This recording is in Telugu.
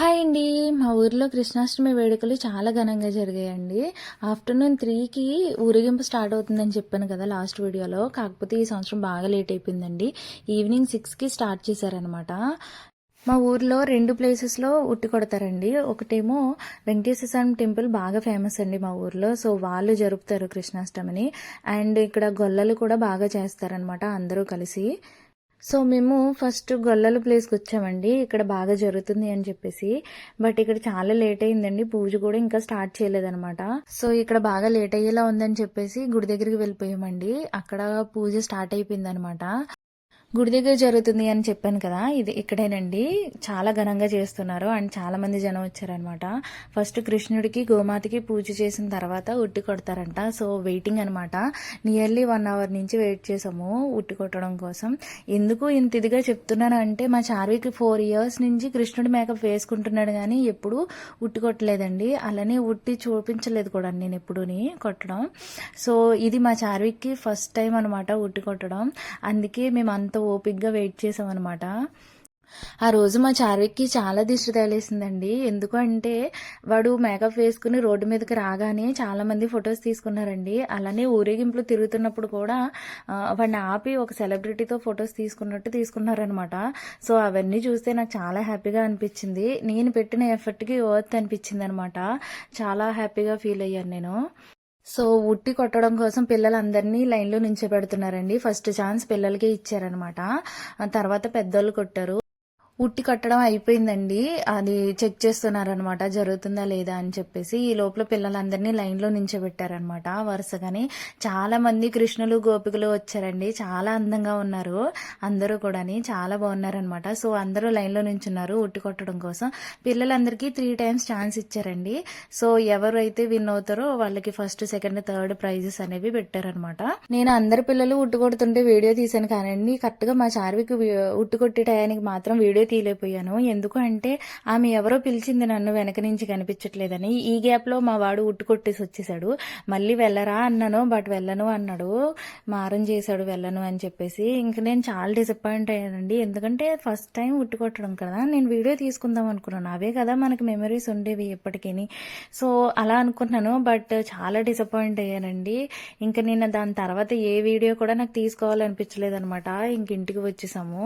హాయ్ అండి. మా ఊర్లో కృష్ణాష్టమి వేడుకలు చాలా ఘనంగా జరిగాయండి. ఆఫ్టర్నూన్ త్రీకి ఊరేగింపు స్టార్ట్ అవుతుందని చెప్పాను కదా లాస్ట్ వీడియోలో. కాకపోతే ఈ సంవత్సరం బాగా లేట్ అయిపోయిందండి. ఈవినింగ్ సిక్స్కి స్టార్ట్ చేశారనమాట మా ఊర్లో రెండు ప్లేసెస్లో ఉట్టి కొడతారండి. ఒకటేమో వెంకటేశ్వర స్వామి టెంపుల్ బాగా ఫేమస్ అండి మా ఊర్లో. సో వాళ్ళు జరుపుతారు కృష్ణాష్టమిని. అండ్ ఇక్కడ గొల్లలు కూడా బాగా చేస్తారనమాట అందరూ కలిసి. సో మేము ఫస్ట్ గొల్లల ప్లేస్కి వచ్చామండి. ఇక్కడ బాగా జరుగుతుంది అని చెప్పేసి. బట్ ఇక్కడ చాలా లేట్ అయిందండి. పూజ కూడా ఇంకా స్టార్ట్ చేయలేదనమాట సో ఇక్కడ బాగా లేట్ అయ్యేలా ఉందని చెప్పేసి గుడి దగ్గరికి వెళ్ళిపోయామండి. అక్కడ పూజ స్టార్ట్ అయిపోయింది గుడి దగ్గర జరుగుతుంది అని చెప్పాను కదా ఇది ఇక్కడేనండి. చాలా ఘనంగా చేస్తున్నారు అండ్ చాలా మంది జనం వచ్చారనమాట. ఫస్ట్ కృష్ణుడికి గోమాతకి పూజ చేసిన తర్వాత ఉట్టి కొడతారంట. సో వెయిటింగ్ అనమాట. నియర్లీ వన్ అవర్ నుంచి వెయిట్ చేసాము ఉట్టి కొట్టడం కోసం. ఎందుకు ఇంత ఇదిగా చెప్తున్నాను అంటే మా చార్వికి ఫోర్ ఇయర్స్ నుంచి కృష్ణుడి మేకప్ వేసుకుంటున్నాడు కానీ ఎప్పుడు ఉట్టి కొట్టలేదండి. అలానే ఉట్టి చూపించలేదు కూడా నేను ఎప్పుడూని కొట్టడం. సో ఇది మా చార్విక్కి ఫస్ట్ టైం అనమాట ఉట్టి కొట్టడం. అందుకే మేము అంత ఓపిక్గా వెయిట్ చేసాం అనమాట ఆ రోజు మా చార్విక్కి చాలా దిష్టి తగిలేసిందండి. ఎందుకంటే వాడు మేకప్ వేసుకుని రోడ్డు మీదకి రాగానే చాలా మంది ఫొటోస్ తీసుకున్నారండి. అలానే ఊరేగింపులు తిరుగుతున్నప్పుడు కూడా వాడిని ఆపి ఒక సెలబ్రిటీతో ఫొటోస్ తీసుకున్నట్టు తీసుకున్నారనమాట సో అవన్నీ చూస్తే నాకు చాలా హ్యాపీగా అనిపించింది. నేను పెట్టిన ఎఫర్ట్కి వర్త్ అనిపించింది అనమాట చాలా హ్యాపీగా ఫీల్ అయ్యాను నేను. సో ఉట్టి కొట్టడం కోసం పిల్లలందరినీ లైన్లో నించోబెడుతున్నారండి. ఫస్ట్ ఛాన్స్ పిల్లలకే ఇచ్చారనమాట ఆ తర్వాత పెద్దోళ్ళు కొట్టారు. ఉట్టి కట్టడం అయిపోయిందండి. అది చెక్ చేస్తున్నారనమాట జరుగుతుందా లేదా అని చెప్పేసి. ఈ లోపల పిల్లలందరినీ లైన్లో నించోబెట్టారనమాట వరుసగాని. చాలా మంది కృష్ణులు గోపికలు వచ్చారండి. చాలా అందంగా ఉన్నారు. అందరూ కూడాని చాలా బాగున్నారనమాట సో అందరూ లైన్లో నించున్నారు ఉట్టి కొట్టడం కోసం. పిల్లలందరికీ త్రీ టైమ్స్ ఛాన్స్ ఇచ్చారండి. సో ఎవరైతే విన్ అవుతారో వాళ్ళకి ఫస్ట్ సెకండ్ థర్డ్ ప్రైజెస్ అనేవి పెట్టారనమాట నేను అందరి పిల్లలు ఉట్టు కొడుతుంటే వీడియో తీసాను కానండి కరెక్ట్గా మా చార్వికి ఉట్టు కొట్టే టయానికి మాత్రం వీడియో తీయలేకపోయాను ఎందుకు అంటే ఆమె ఎవరో పిలిచింది నన్ను వెనక నుంచి కనిపించట్లేదని. ఈ గ్యాప్లో మా వాడు ఉట్టుకొట్టేసి వచ్చేసాడు. మళ్ళీ వెళ్ళరా అన్నాను బట్ వెళ్ళను అన్నాడు. మారం చేశాడు వెళ్ళను అని చెప్పేసి. ఇంక నేను చాలా డిసప్పాయింట్ అయ్యానండి. ఎందుకంటే ఫస్ట్ టైం ఉట్టు కొట్టడం కదా నేను వీడియో తీసుకుందాం అనుకున్నాను. అవే కదా మనకి మెమరీస్ ఉండేవి ఎప్పటికీ సో అలా అనుకున్నాను బట్ చాలా డిసప్పాయింట్ అయ్యానండి. ఇంకా నేను దాని తర్వాత ఏ వీడియో కూడా నాకు తీసుకోవాలనిపించలేదు అనమాట ఇంక ఇంటికి వచ్చేసాము.